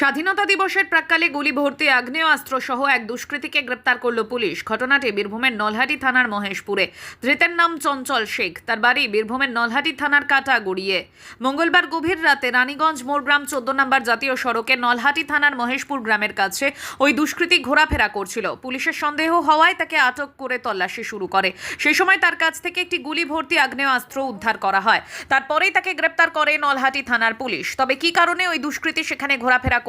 স্বাধীনতা দিবসের প্রাককালে গুলি ভর্তি আগ্নেয়াস্ত্র সহ এক দুষ্কৃতীকে গ্রেপ্তার করল পুলিশ। ঘটনাটি বীরভূমের নলহাটি থানার মহেশপুরে। ধৃতের নাম চঞ্চল শেখ। তার বাড়ি বীরভূমের নলহাটি থানার কাটা গড়িয়ে মঙ্গলবার গভীর রাতে রানীগঞ্জ মোড়গ্রাম চোদ্দ নম্বর জাতীয় সড়কে নলহাটি থানার মহেশপুর গ্রামের কাছে ওই দুষ্কৃতী ঘোরাফেরা করছিল। পুলিশের সন্দেহ হওয়ায় তাকে আটক করে তল্লাশি শুরু করে। সেই সময় তার কাছ থেকে একটি গুলি ভর্তি আগ্নেয়াস্ত্র উদ্ধার করা হয়। তারপরেই তাকে গ্রেপ্তার করে নলহাটি থানার পুলিশ। তবে কী কারণে ওই দুষ্কৃতী সেখানে ঘোরাফেরা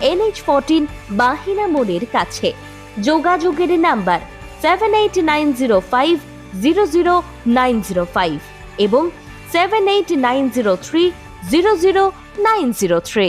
এনএইচ ফোরটিন বাহিনা মোড়ের কাছে। যোগাযোগের number seven eight nine zero five zero zero nine zero five এবং seven eight nine zero three zero zero nine zero three.